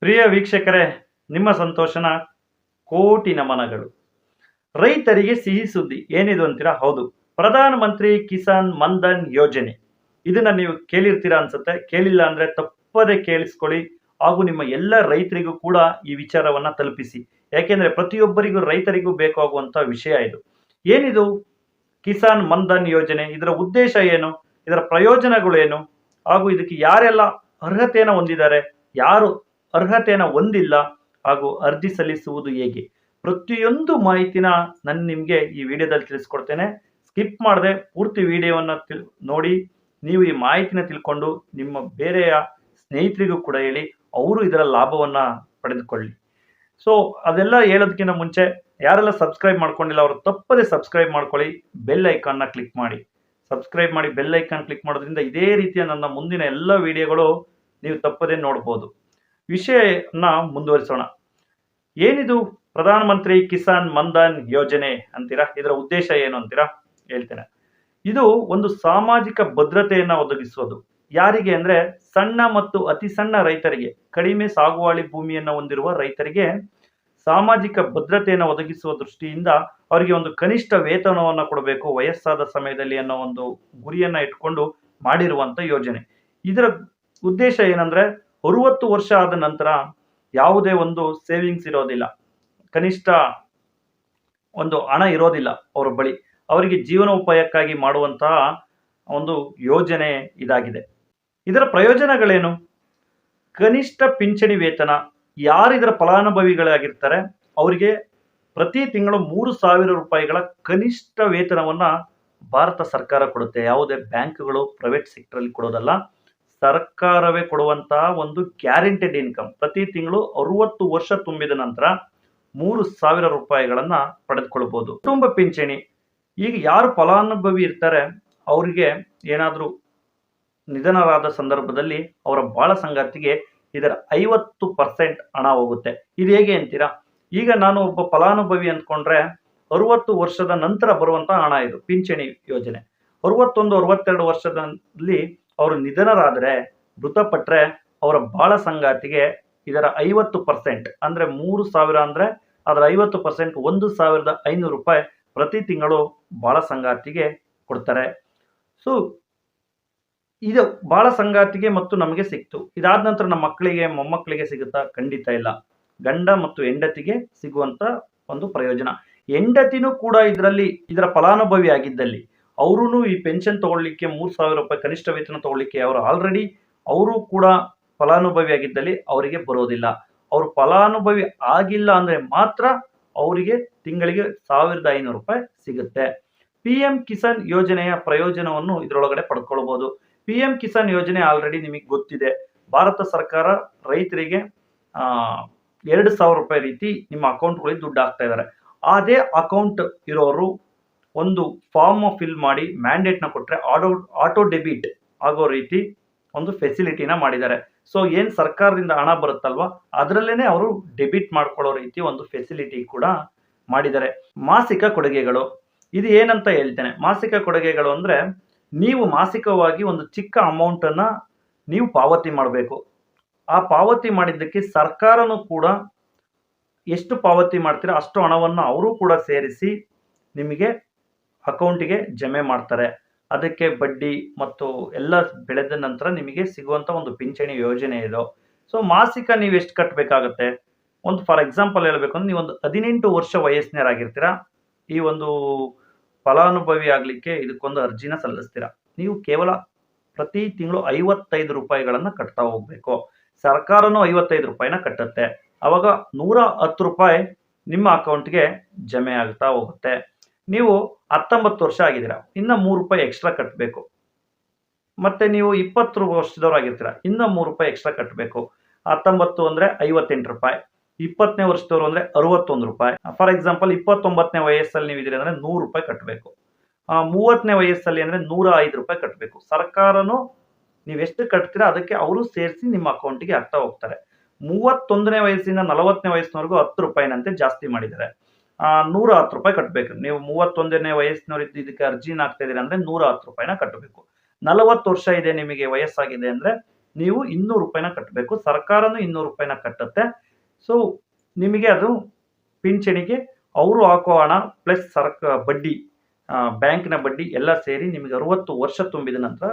ಪ್ರಿಯ ವೀಕ್ಷಕರೇ, ನಿಮ್ಮ ಸಂತೋಷನ ಕೋಟಿ ನಮನಗಳು. ರೈತರಿಗೆ ಸಿಹಿ ಸುದ್ದಿ ಏನಿದು ಅಂತೀರಾ? ಹೌದು. ಪ್ರಧಾನ ಮಂತ್ರಿ ಕಿಸಾನ್ ಮನ್ಧನ್ ಯೋಜನೆ. ಇದನ್ನ ನೀವು ಕೇಳಿರ್ತೀರಾ ಅನ್ಸುತ್ತೆ? ಕೇಳಿಲ್ಲ ಅಂದ್ರೆ ತಪ್ಪದೆ ಕೇಳಿಸ್ಕೊಳ್ಳಿ. ಹಾಗೂ ನಿಮ್ಮ ಎಲ್ಲ ರೈತರಿಗೂ ಕೂಡ ಈ ವಿಚಾರವನ್ನ ತಲುಪಿಸಿ. ಯಾಕೆಂದ್ರೆ ಪ್ರತಿಯೊಬ್ಬರಿಗೂ, ರೈತರಿಗೂ ಬೇಕಾಗುವಂತ ವಿಷಯ ಇದು. ಏನಿದು? ಕಿಸಾನ್ ಮನ್ಧನ್ ಯೋಜನೆ. ಇದರ ಉದ್ದೇಶ ಏನು? ಇದರ ಪ್ರಯೋಜನಗಳು ಏನು ಹಾಗೂ ಇದಕ್ಕೆ ಯಾರೆಲ್ಲ ಅರ್ಹತೆಯನ್ನು ಹೊಂದಿದ್ದಾರೆ? ಯಾರು ಅರ್ಹತೆಯನ್ನು ಹೊಂದಿಲ್ಲ ಹಾಗೂ ಅರ್ಜಿ ಸಲ್ಲಿಸುವುದು ಹೇಗೆ? ಪ್ರತಿಯೊಂದು ಮಾಹಿತಿನ ನಾನು ನಿಮಗೆ ಈ ವಿಡಿಯೋದಲ್ಲಿ ತಿಳಿಸ್ಕೊಡ್ತೇನೆ. ಸ್ಕಿಪ್ ಮಾಡದೆ ಪೂರ್ತಿ ವಿಡಿಯೋವನ್ನು ತಿಳ್, ನೋಡಿ, ನೀವು ಈ ಮಾಹಿತಿನ ತಿಳ್ಕೊಂಡು ನಿಮ್ಮ ಬೇರೆಯ ಸ್ನೇಹಿತರಿಗೂ ಕೂಡ ಹೇಳಿ, ಅವರು ಇದರ ಲಾಭವನ್ನು ಪಡೆದುಕೊಳ್ಳಿ. ಸೊ ಅದೆಲ್ಲ ಹೇಳೋದಕ್ಕಿಂತ ಮುಂಚೆ, ಯಾರೆಲ್ಲ ಸಬ್ಸ್ಕ್ರೈಬ್ ಮಾಡ್ಕೊಂಡಿಲ್ಲ, ಅವರು ತಪ್ಪದೆ ಸಬ್ಸ್ಕ್ರೈಬ್ ಮಾಡ್ಕೊಳ್ಳಿ, ಬೆಲ್ ಐಕಾನ್ನ ಕ್ಲಿಕ್ ಮಾಡಿ. ಸಬ್ಸ್ಕ್ರೈಬ್ ಮಾಡಿ, ಬೆಲ್ ಐಕಾನ್ ಕ್ಲಿಕ್ ಮಾಡೋದ್ರಿಂದ ಇದೇ ರೀತಿಯ ನನ್ನ ಮುಂದಿನ ಎಲ್ಲ ವಿಡಿಯೋಗಳು ನೀವು ತಪ್ಪದೇ ನೋಡ್ಬೋದು. ವಿಷಯನ ಮುಂದುವರಿಸೋಣ. ಏನಿದು ಪ್ರಧಾನಮಂತ್ರಿ ಕಿಸಾನ್ ಮನ್ಧನ್ ಯೋಜನೆ ಅಂತೀರಾ? ಇದರ ಉದ್ದೇಶ ಏನು ಅಂತೀರಾ? ಹೇಳ್ತೇನೆ. ಇದು ಒಂದು ಸಾಮಾಜಿಕ ಭದ್ರತೆಯನ್ನ ಒದಗಿಸೋದು. ಯಾರಿಗೆ ಅಂದ್ರೆ ಸಣ್ಣ ಮತ್ತು ಅತಿ ಸಣ್ಣ ರೈತರಿಗೆ, ಕಡಿಮೆ ಸಾಗುವಳಿ ಭೂಮಿಯನ್ನು ಹೊಂದಿರುವ ರೈತರಿಗೆ ಸಾಮಾಜಿಕ ಭದ್ರತೆಯನ್ನು ಒದಗಿಸುವ ದೃಷ್ಟಿಯಿಂದ ಅವರಿಗೆ ಒಂದು ಕನಿಷ್ಠ ವೇತನವನ್ನು ಕೊಡಬೇಕು, ವಯಸ್ಸಾದ ಸಮಯದಲ್ಲಿ ಅನ್ನೋ ಒಂದು ಗುರಿಯನ್ನ ಇಟ್ಕೊಂಡು ಮಾಡಿರುವಂತ ಯೋಜನೆ. ಇದರ ಉದ್ದೇಶ ಏನಂದ್ರೆ ಅರುವತ್ತು ವರ್ಷ ಆದ ನಂತರ ಯಾವುದೇ ಒಂದು ಸೇವಿಂಗ್ಸ್ ಇರೋದಿಲ್ಲ. ಕನಿಷ್ಠ ಒಂದು ಹಣ ಇರೋದಿಲ್ಲ ಅವರ ಬಳಿ. ಅವರಿಗೆ ಜೀವನೋಪಾಯಕ್ಕಾಗಿ ಮಾಡುವಂತಹ ಒಂದು ಯೋಜನೆ ಇದಾಗಿದೆ. ಇದರ ಪ್ರಯೋಜನಗಳೇನು? ಕನಿಷ್ಠ ಪಿಂಚಣಿ ವೇತನ ಯಾರು ಇದರ ಫಲಾನುಭವಿಗಳಾಗಿರ್ತಾರೆ? ಅವರಿಗೆ ಪ್ರತಿ ತಿಂಗಳು ಮೂರು ಸಾವಿರ ರೂಪಾಯಿಗಳ ಕನಿಷ್ಠ ವೇತನವನ್ನು ಭಾರತ ಸರ್ಕಾರ ಕೊಡುತ್ತೆ. ಯಾವುದೇ ಬ್ಯಾಂಕ್ಗಳು ಪ್ರೈವೇಟ್ ಸೆಕ್ಟರಲ್ಲಿ ಕೊಡೋದಲ್ಲ. ಸರ್ಕಾರವೇ ಕೊಡುವಂತಹ ಒಂದು ಗ್ಯಾರಂಟೆಡ್ ಇನ್ಕಮ್ ಪ್ರತಿ ತಿಂಗಳು ಅರುವತ್ತು ವರ್ಷ ತುಂಬಿದ ನಂತರ ಮೂರು ಸಾವಿರ ರೂಪಾಯಿಗಳನ್ನ ಪಡೆದುಕೊಳ್ಬಹುದು ಕುಟುಂಬ ಪಿಂಚಣಿ. ಈಗ ಯಾರು ಫಲಾನುಭವಿ ಇರ್ತಾರೆ, ಅವರಿಗೆ ಏನಾದರೂ ನಿಧನರಾದ ಸಂದರ್ಭದಲ್ಲಿ ಅವರ ಬಾಳ ಸಂಗಾತಿಗೆ ಇದರ ಐವತ್ತು ಪರ್ಸೆಂಟ್ ಹಣ ಹೋಗುತ್ತೆ. ಇದು ಹೇಗೆ ಅಂತೀರಾ? ಈಗ ನಾನು ಒಬ್ಬ ಫಲಾನುಭವಿ ಅಂದ್ಕೊಂಡ್ರೆ ಅರುವತ್ತು ವರ್ಷದ ನಂತರ ಬರುವಂತಹ ಹಣ ಇದು, ಪಿಂಚಣಿ ಯೋಜನೆ. ಅರುವತ್ತೊಂದು, ಅರವತ್ತೆರಡು ವರ್ಷದಲ್ಲಿ ಅವರು ನಿಧನರಾದರೆ ಮೃತಪಟ್ಟರೆ ಅವರ ಬಾಳ ಸಂಗಾತಿಗೆ ಇದರ ಐವತ್ತು ಪರ್ಸೆಂಟ್ ಅಂದ್ರೆ ಮೂರು ಸಾವಿರ ಅಂದ್ರೆ ಅದರ ಐವತ್ತು ಪರ್ಸೆಂಟ್ ಒಂದು ಸಾವಿರದ ಐನೂರು ರೂಪಾಯಿ ಪ್ರತಿ ತಿಂಗಳು ಬಾಳ ಸಂಗಾತಿಗೆ ಕೊಡ್ತಾರೆ. ಸೊ ಇದು ಬಾಳ ಸಂಗಾತಿಗೆ ಮತ್ತು ನಮಗೆ ಸಿಕ್ತು. ಇದಾದ ನಂತರ ನಮ್ಮ ಮಕ್ಕಳಿಗೆ, ಮೊಮ್ಮಕ್ಕಳಿಗೆ ಸಿಗುತ್ತಾ? ಖಂಡಿತ ಇಲ್ಲ. ಗಂಡ ಮತ್ತು ಹೆಂಡತಿಗೆ ಸಿಗುವಂತ ಒಂದು ಪ್ರಯೋಜನ. ಹೆಂಡತಿನೂ ಕೂಡ ಇದರಲ್ಲಿ, ಇದರ ಫಲಾನುಭವಿ ಆಗಿದ್ದಲ್ಲಿ ಅವರು ಈ ಪೆನ್ಷನ್ ತಗೊಳ್ಳಿಕ್ಕೆ ಮೂರು ಸಾವಿರ ರೂಪಾಯಿ ಕನಿಷ್ಠ ವೇತನ ತಗೊಳ್ಳಿಕ್ಕೆ ಅವರು ಆಲ್ರೆಡಿ ಅವರು ಕೂಡ ಫಲಾನುಭವಿ ಆಗಿದ್ದಲ್ಲಿ ಅವರಿಗೆ ಬರೋದಿಲ್ಲ. ಅವರು ಫಲಾನುಭವಿ ಆಗಿಲ್ಲ ಅಂದರೆ ಮಾತ್ರ ಅವರಿಗೆ ತಿಂಗಳಿಗೆ ಸಾವಿರದ ಐನೂರು ರೂಪಾಯಿ ಸಿಗುತ್ತೆ. ಪಿ ಎಂ ಕಿಸಾನ್ ಯೋಜನೆಯ ಪ್ರಯೋಜನವನ್ನು ಇದರೊಳಗಡೆ ಪಡ್ಕೊಳ್ಬೋದು. ಪಿ ಎಂ ಕಿಸಾನ್ ಯೋಜನೆ ಆಲ್ರೆಡಿ ನಿಮಗೆ ಗೊತ್ತಿದೆ. ಭಾರತ ಸರ್ಕಾರ ರೈತರಿಗೆ ಎರಡು ಸಾವಿರ ರೂಪಾಯಿ ರೀತಿ ನಿಮ್ಮ ಅಕೌಂಟ್ಗಳಿಗೆ ದುಡ್ಡು ಹಾಕ್ತಾ ಇದ್ದಾರೆ. ಅದೇ ಅಕೌಂಟ್ ಇರೋರು ಒಂದು ಫಾರ್ಮ್ ಫಿಲ್ ಮಾಡಿ ಮ್ಯಾಂಡೇಟ್ನ ಕೊಟ್ಟರೆ ಆಟೋ ಆಟೋ ಡೆಬಿಟ್ ಆಗೋ ರೀತಿ ಒಂದು ಫೆಸಿಲಿಟಿನ ಮಾಡಿದ್ದಾರೆ. ಸೊ ಏನು ಸರ್ಕಾರದಿಂದ ಹಣ ಬರುತ್ತಲ್ವಾ? ಅದರಲ್ಲೇನೆ ಅವರು ಡೆಬಿಟ್ ಮಾಡ್ಕೊಳ್ಳೋ ರೀತಿ ಒಂದು ಫೆಸಿಲಿಟಿ ಕೂಡ ಮಾಡಿದ್ದಾರೆ. ಮಾಸಿಕ ಕೊಡುಗೆಗಳು. ಇದು ಏನಂತ ಹೇಳ್ತೇನೆ? ಮಾಸಿಕ ಕೊಡುಗೆಗಳು ಅಂದ್ರೆ ನೀವು ಮಾಸಿಕವಾಗಿ ಒಂದು ಚಿಕ್ಕ ಅಮೌಂಟನ್ನು ನೀವು ಪಾವತಿ ಮಾಡಬೇಕು. ಆ ಪಾವತಿ ಮಾಡಿದ್ದಕ್ಕೆ ಸರ್ಕಾರನೂ ಕೂಡ ಎಷ್ಟು ಪಾವತಿ ಮಾಡ್ತೀರಾ ಅಷ್ಟು ಹಣವನ್ನು ಅವರು ಕೂಡ ಸೇರಿಸಿ ನಿಮಗೆ ಅಕೌಂಟಿಗೆ ಜಮೆ ಮಾಡ್ತಾರೆ. ಅದಕ್ಕೆ ಬಡ್ಡಿ ಮತ್ತು ಎಲ್ಲ ಬೆಳೆದ ನಂತರ ನಿಮಗೆ ಸಿಗುವಂಥ ಒಂದು ಪಿಂಚಣಿ ಯೋಜನೆ ಇದು. ಸೊ ಮಾಸಿಕ ನೀವು ಎಷ್ಟು ಕಟ್ಟಬೇಕಾಗತ್ತೆ ಒಂದು ಫಾರ್ ಎಕ್ಸಾಂಪಲ್ ಹೇಳಬೇಕು ಅಂದ್ರೆ ಒಂದು ಹದಿನೆಂಟು ವರ್ಷ ವಯಸ್ಸಿನರಾಗಿರ್ತೀರಾ. ಈ ಒಂದು ಫಲಾನುಭವಿ ಆಗಲಿಕ್ಕೆ ಇದಕ್ಕೊಂದು ಅರ್ಜಿನ ಸಲ್ಲಿಸ್ತೀರಾ. ನೀವು ಕೇವಲ ಪ್ರತಿ ತಿಂಗಳು ಐವತ್ತೈದು ರೂಪಾಯಿಗಳನ್ನು ಕಟ್ತಾ ಹೋಗಬೇಕು. ಸರ್ಕಾರನೂ ಐವತ್ತೈದು ರೂಪಾಯಿನ ಕಟ್ಟುತ್ತೆ. ಅವಾಗ ನೂರ ಹತ್ತು ರೂಪಾಯಿ ನಿಮ್ಮ ಅಕೌಂಟ್ಗೆ ಜಮೆ ಆಗ್ತಾ ಹೋಗುತ್ತೆ. ನೀವು ಹತ್ತೊಂಬತ್ತು ವರ್ಷ ಆಗಿದ್ದೀರಾ. ಇನ್ನ ಮೂರು ರೂಪಾಯಿ ಎಕ್ಸ್ಟ್ರಾ ಕಟ್ಟಬೇಕು ಮತ್ತೆ ನೀವು ಇಪ್ಪತ್ತು ವರ್ಷದವ್ರಾಗಿರ್ತೀರ ಇನ್ನ ಮೂರು ರೂಪಾಯಿ ಎಕ್ಸ್ಟ್ರಾ ಕಟ್ಟಬೇಕು ಹತ್ತೊಂಬತ್ತು ಅಂದ್ರೆ ಐವತ್ತೆಂಟು ರೂಪಾಯಿ. ಇಪ್ಪತ್ತನೇ ವರ್ಷದವರು ಅಂದ್ರೆ ಅರವತ್ತೊಂದು ರೂಪಾಯಿ. ಫಾರ್ ಎಕ್ಸಾಂಪಲ್ ಇಪ್ಪತ್ತೊಂಬತ್ತನೇ ವಯಸ್ಸಲ್ಲಿ ನೀವು ಇದ್ರೆ ಅಂದ್ರೆ ನೂರು ರೂಪಾಯಿ ಕಟ್ಟಬೇಕು ಮೂವತ್ತನೇ ವಯಸ್ಸಲ್ಲಿ ಅಂದ್ರೆ ನೂರ ಐದು ರೂಪಾಯಿ ಕಟ್ಟಬೇಕು ಸರ್ಕಾರನೂ ಎಷ್ಟು ಕಟ್ತೀರಾ ಅದಕ್ಕೆ ಅವರು ಸೇರಿಸಿ ನಿಮ್ಮ ಅಕೌಂಟಿಗೆ ಹಾಕ್ತಾ ಹೋಗ್ತಾರೆ. ಮೂವತ್ತೊಂದನೇ ವಯಸ್ಸಿಂದ ನಲವತ್ತನೇ ವಯಸ್ಸಿನವರೆಗೂ ಹತ್ತು ರೂಪಾಯಿನಂತೆ ಜಾಸ್ತಿ ಮಾಡಿದ್ದಾರೆ. ನೂರ ಹತ್ತು ರೂಪಾಯಿ ಕಟ್ಟಬೇಕು ನೀವು ಮೂವತ್ತೊಂದನೇ ವಯಸ್ಸಿನವ್ರು ಇದಕ್ಕೆ ಅರ್ಜಿನ ಹಾಕ್ತಾ ಇದ್ದೀರಿ ಅಂದ್ರೆ ನೂರ ಹತ್ತು ರೂಪಾಯಿನ ಕಟ್ಟಬೇಕು ನಲವತ್ತು ವರ್ಷ ಇದೆ ನಿಮಗೆ ವಯಸ್ಸಾಗಿದೆ ಅಂದ್ರೆ ನೀವು ಇನ್ನೂರು ರೂಪಾಯಿನ ಕಟ್ಟಬೇಕು ಸರ್ಕಾರನೂ ಇನ್ನೂರು ರೂಪಾಯಿನ ಕಟ್ಟುತ್ತೆ. ಸೊ ನಿಮಗೆ ಅದು ಪಿಂಚಣಿಗೆ ಅವರು ಹಾಕೋ ಹಣ ಪ್ಲಸ್ ಸರ್ಕ, ಬಡ್ಡಿ ಬ್ಯಾಂಕ್ನ ಬಡ್ಡಿ ಎಲ್ಲ ಸೇರಿ ನಿಮಗೆ ಅರವತ್ತು ವರ್ಷ ತುಂಬಿದ ನಂತರ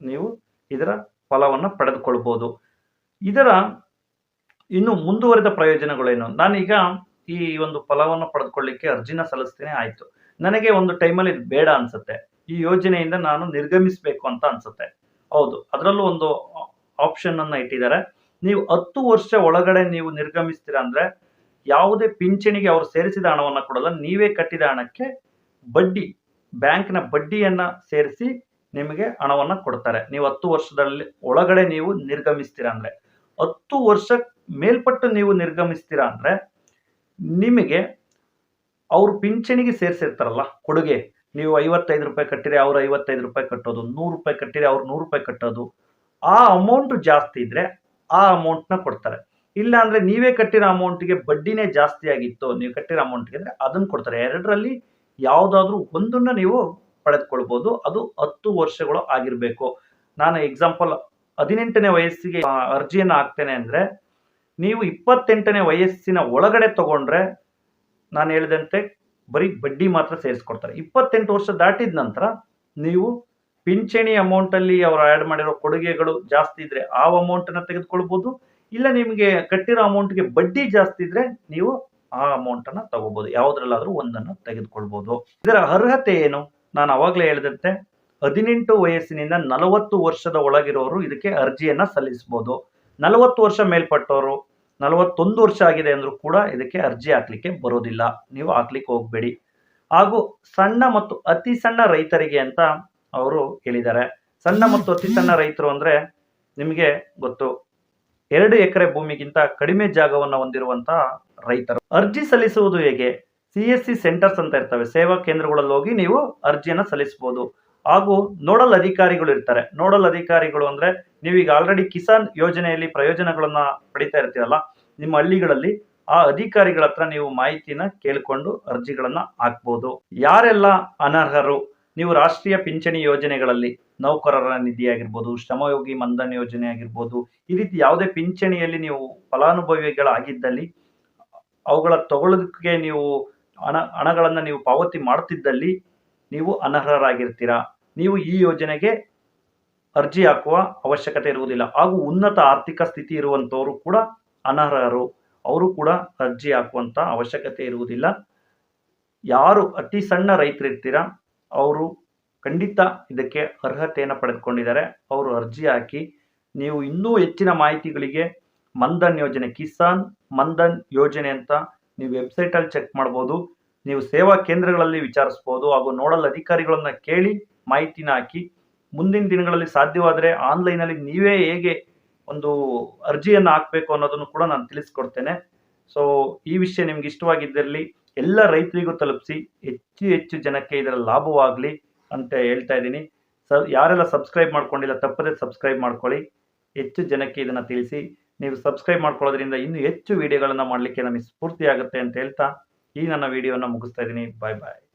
ನೀವು ಇದರ ಫಲವನ್ನು ಪಡೆದುಕೊಳ್ಬೋದು. ಇದರ ಇನ್ನು ಮುಂದುವರೆದ ಪ್ರಯೋಜನಗಳೇನು? ನಾನೀಗ ಈ ಒಂದು ಫಲವನ್ನು ಪಡೆದುಕೊಳ್ಳಿಕ್ಕೆ ಅರ್ಜಿನ ಸಲ್ಲಿಸ್ತೇನೆ, ಆಯ್ತು. ನನಗೆ ಒಂದು ಟೈಮಲ್ಲಿ ಇದು ಬೇಡ ಅನ್ಸುತ್ತೆ. ಈ ಯೋಜನೆಯಿಂದ ನಾನು ನಿರ್ಗಮಿಸಬೇಕು ಅಂತ ಅನ್ಸುತ್ತೆ. ಹೌದು, ಅದರಲ್ಲೂ ಒಂದು ಆಪ್ಷನ್ ಅನ್ನ ಇಟ್ಟಿದ್ದಾರೆ. ನೀವು ಹತ್ತು ವರ್ಷ ಒಳಗಡೆ ನೀವು ನಿರ್ಗಮಿಸ್ತೀರಾ ಅಂದ್ರೆ, ಯಾವುದೇ ಪಿಂಚಣಿಗೆ ಅವರು ಸೇರಿಸಿದ ಹಣವನ್ನು ಕೊಡಲ್ಲ, ನೀವೇ ಕಟ್ಟಿದ ಹಣಕ್ಕೆ ಬಡ್ಡಿ, ಬ್ಯಾಂಕ್ನ ಬಡ್ಡಿಯನ್ನ ಸೇರಿಸಿ ನಿಮಗೆ ಹಣವನ್ನ ಕೊಡ್ತಾರೆ. ನೀವು ಹತ್ತು ವರ್ಷದಲ್ಲಿ ಒಳಗಡೆ ನೀವು ನಿರ್ಗಮಿಸ್ತೀರಾ ಅಂದ್ರೆ, ಹತ್ತು ವರ್ಷ ಮೇಲ್ಪಟ್ಟು ನೀವು ನಿರ್ಗಮಿಸ್ತೀರಾ ಅಂದ್ರೆ ನಿಮಗೆ ಅವ್ರು ಪಿಂಚಣಿಗೆ ಸೇರಿಸಿರ್ತಾರಲ್ಲ, ಕೊಡುಗೆ, ನೀವು ಐವತ್ತೈದು ರೂಪಾಯಿ ಕಟ್ಟಿರಿ, ಅವ್ರು ಐವತ್ತೈದು ರೂಪಾಯಿ ಕಟ್ಟೋದು, ನೂರು ರೂಪಾಯಿ ಕಟ್ಟಿರಿ, ಅವ್ರು ನೂರು ರೂಪಾಯಿ ಕಟ್ಟೋದು, ಆ ಅಮೌಂಟ್ ಜಾಸ್ತಿ ಇದ್ರೆ ಆ ಅಮೌಂಟ್ನ ಕೊಡ್ತಾರೆ. ಇಲ್ಲ ಅಂದ್ರೆ ನೀವೇ ಕಟ್ಟಿರೋ ಅಮೌಂಟ್ಗೆ ಬಡ್ಡಿನೇ ಜಾಸ್ತಿ ಆಗಿತ್ತು, ನೀವು ಕಟ್ಟಿರೋ ಅಮೌಂಟ್ಗೆ ಅಂದ್ರೆ ಅದನ್ನ ಕೊಡ್ತಾರೆ. ಎರಡರಲ್ಲಿ ಯಾವುದಾದ್ರೂ ಒಂದನ್ನ ನೀವು ಪಡೆದುಕೊಳ್ಬೋದು, ಅದು ಹತ್ತು ವರ್ಷಗಳು ಆಗಿರಬೇಕು. ನಾನು ಎಕ್ಸಾಂಪಲ್ ಹದಿನೆಂಟನೇ ವಯಸ್ಸಿಗೆ ಅರ್ಜಿಯನ್ನು ಹಾಕ್ತೇನೆ ಅಂದ್ರೆ ನೀವು ಇಪ್ಪತ್ತೆಂಟನೇ ವಯಸ್ಸಿನ ಒಳಗಡೆ ತಗೊಂಡ್ರೆ ನಾನು ಹೇಳಿದಂತೆ ಬರೀ ಬಡ್ಡಿ ಮಾತ್ರ ಸೇರಿಸ್ಕೊಡ್ತಾರೆ. ಇಪ್ಪತ್ತೆಂಟು ವರ್ಷ ದಾಟಿದ ನಂತರ ನೀವು ಪಿಂಚಣಿ ಅಮೌಂಟ್ ಅಲ್ಲಿ ಅವರು ಆ್ಯಡ್ ಮಾಡಿರೋ ಕೊಡುಗೆಗಳು ಜಾಸ್ತಿ ಇದ್ರೆ ಆ ಅಮೌಂಟ್ ಅನ್ನ ತೆಗೆದುಕೊಳ್ಬೋದು. ಇಲ್ಲ ನಿಮಗೆ ಕಟ್ಟಿರೋ ಅಮೌಂಟ್ಗೆ ಬಡ್ಡಿ ಜಾಸ್ತಿ ಇದ್ರೆ ನೀವು ಆ ಅಮೌಂಟ್ ತಗೋಬೋದು. ಯಾವುದ್ರಲ್ಲಾದ್ರೂ ಒಂದನ್ನು ತೆಗೆದುಕೊಳ್ಬೋದು. ಇದರ ಅರ್ಹತೆ ಏನು? ನಾನು ಅವಾಗಲೇ ಹೇಳಿದಂತೆ ಹದಿನೆಂಟು ವಯಸ್ಸಿನಿಂದ ನಲವತ್ತು ವರ್ಷದ ಒಳಗಿರೋರು ಇದಕ್ಕೆ ಅರ್ಜಿಯನ್ನ ಸಲ್ಲಿಸಬಹುದು ನಲವತ್ತು ವರ್ಷ ಮೇಲ್ಪಟ್ಟವರು ನಲವತ್ತೊಂದು ವರ್ಷ ಆಗಿದೆ ಅಂದ್ರೂ ಕೂಡ ಇದಕ್ಕೆ ಅರ್ಜಿ ಹಾಕ್ಲಿಕ್ಕೆ ಬರೋದಿಲ್ಲ. ನೀವು ಹಾಕ್ಲಿಕ್ಕೆ ಹೋಗಬೇಡಿ. ಹಾಗೂ ಸಣ್ಣ ಮತ್ತು ಅತಿ ಸಣ್ಣ ರೈತರಿಗೆ ಅಂತ ಅವರು ಹೇಳಿದ್ದಾರೆ. ಸಣ್ಣ ಮತ್ತು ಅತಿ ಸಣ್ಣ ರೈತರು ಅಂದ್ರೆ ನಿಮಗೆ ಗೊತ್ತು. ಎರಡು ಎಕರೆ ಭೂಮಿಗಿಂತ ಕಡಿಮೆ ಜಾಗವನ್ನು ಹೊಂದಿರುವಂತಹ ರೈತರು. ಅರ್ಜಿ ಸಲ್ಲಿಸುವುದು ಹೇಗೆ? ಸಿ ಎಸ್ ಸಿ ಸೆಂಟರ್ಸ್ ಅಂತ ಇರ್ತವೆ. ಸೇವಾ ಕೇಂದ್ರಗಳಲ್ಲಿ ಹೋಗಿ ನೀವು ಅರ್ಜಿಯನ್ನು ಸಲ್ಲಿಸಬಹುದು ಹಾಗೂ ನೋಡಲ್ ಅಧಿಕಾರಿಗಳು ಇರ್ತಾರೆ. ನೋಡಲ್ ಅಧಿಕಾರಿಗಳು ಅಂದ್ರೆ ನೀವೀಗ ಆಲ್ರೆಡಿ ಕಿಸಾನ್ ಯೋಜನೆಯಲ್ಲಿ ಪ್ರಯೋಜನಗಳನ್ನ ಪಡಿತಾ ಇರ್ತೀರಲ್ಲ, ನಿಮ್ಮ ಹಳ್ಳಿಗಳಲ್ಲಿ ಆ ಅಧಿಕಾರಿಗಳ ಹತ್ರ ನೀವು ಮಾಹಿತಿನ ಕೇಳಿಕೊಂಡು ಅರ್ಜಿಗಳನ್ನ ಹಾಕ್ಬೋದು. ಯಾರೆಲ್ಲ ಅನರ್ಹರು, ನೀವು ರಾಷ್ಟ್ರೀಯ ಪಿಂಚಣಿ ಯೋಜನೆಗಳಲ್ಲಿ ನೌಕರರ ನಿಧಿ ಆಗಿರ್ಬೋದು ಶ್ರಮಯೋಗಿ ಮನ್ಧನ್ ಯೋಜನೆ ಆಗಿರ್ಬೋದು, ಈ ರೀತಿ ಯಾವುದೇ ಪಿಂಚಣಿಯಲ್ಲಿ ನೀವು ಫಲಾನುಭವಿಗಳಾಗಿದ್ದಲ್ಲಿ, ಅವುಗಳ ತಗೊಳ್ಳೋದಕ್ಕೆ ನೀವು ಹಣ, ಹಣಗಳನ್ನು ನೀವು ಪಾವತಿ ಮಾಡ್ತಿದ್ದಲ್ಲಿ ನೀವು ಅನರ್ಹರಾಗಿರ್ತೀರಾ? ನೀವು ಈ ಯೋಜನೆಗೆ ಅರ್ಜಿ ಹಾಕುವ ಅವಶ್ಯಕತೆ ಇರುವುದಿಲ್ಲ. ಹಾಗೂ ಉನ್ನತ ಆರ್ಥಿಕ ಸ್ಥಿತಿ ಇರುವಂತವರು ಕೂಡ ಅನರ್ಹರು. ಅವರು ಕೂಡ ಅರ್ಜಿ ಹಾಕುವಂತ ಅವಶ್ಯಕತೆ ಇರುವುದಿಲ್ಲ. ಯಾರು ಅತಿ ಸಣ್ಣ ರೈತರಿರ್ತೀರ, ಅವರು ಖಂಡಿತ ಇದಕ್ಕೆ ಅರ್ಹತೆಯನ್ನು ಪಡೆದುಕೊಂಡಿದ್ದಾರೆ. ಅವರು ಅರ್ಜಿ ಹಾಕಿ ನೀವು ಇನ್ನೂ ಹೆಚ್ಚಿನ ಮಾಹಿತಿಗಳಿಗೆ ಮನ್ಧನ್ ಯೋಜನೆ, ಕಿಸಾನ್ ಮಂದನ್ ಯೋಜನೆ ಅಂತ ನೀವು ವೆಬ್ಸೈಟಲ್ಲಿ ಚೆಕ್ ಮಾಡ್ಬೋದು. ನೀವು ಸೇವಾ ಕೇಂದ್ರಗಳಲ್ಲಿ ವಿಚಾರಿಸ್ಬೋದು ಹಾಗೂ ನೋಡಲ್ ಅಧಿಕಾರಿಗಳನ್ನ ಕೇಳಿ ಮಾಹಿತಿನ ಹಾಕಿ ಮುಂದಿನ ದಿನಗಳಲ್ಲಿ ಸಾಧ್ಯವಾದರೆ ಆನ್ಲೈನಲ್ಲಿ ನೀವೇ ಹೇಗೆ ಒಂದು ಅರ್ಜಿಯನ್ನು ಹಾಕಬೇಕು ಅನ್ನೋದನ್ನು ಕೂಡ ನಾನು ತಿಳಿಸ್ಕೊಡ್ತೇನೆ. ಸೊ ಈ ವಿಷಯ ನಿಮ್ಗೆ ಇಷ್ಟವಾಗಿದ್ದಲ್ಲಿ ಎಲ್ಲ ರೈತರಿಗೂ ತಲುಪಿಸಿ, ಹೆಚ್ಚು ಹೆಚ್ಚು ಜನಕ್ಕೆ ಇದರ ಲಾಭವಾಗಲಿ ಅಂತ ಹೇಳ್ತಾ ಇದ್ದೀನಿ. ಸ ಯಾರೆಲ್ಲ ಸಬ್ಸ್ಕ್ರೈಬ್ ಮಾಡ್ಕೊಂಡಿಲ್ಲ, ತಪ್ಪದೆ ಸಬ್ಸ್ಕ್ರೈಬ್ ಮಾಡ್ಕೊಳ್ಳಿ. ಹೆಚ್ಚು ಜನಕ್ಕೆ ಇದನ್ನು ತಿಳಿಸಿ. ನೀವು ಸಬ್ಸ್ಕ್ರೈಬ್ ಮಾಡ್ಕೊಳ್ಳೋದ್ರಿಂದ ಇನ್ನೂ ಹೆಚ್ಚು ವಿಡಿಯೋಗಳನ್ನು ಮಾಡಲಿಕ್ಕೆ ನಮಗೆ ಸ್ಫೂರ್ತಿ ಆಗುತ್ತೆ ಅಂತ ಹೇಳ್ತಾ ಈ ನನ್ನ ವಿಡಿಯೋನ ಮುಗಿಸ್ತಾ ಇದ್ದೀನಿ. ಬಾಯ್ ಬಾಯ್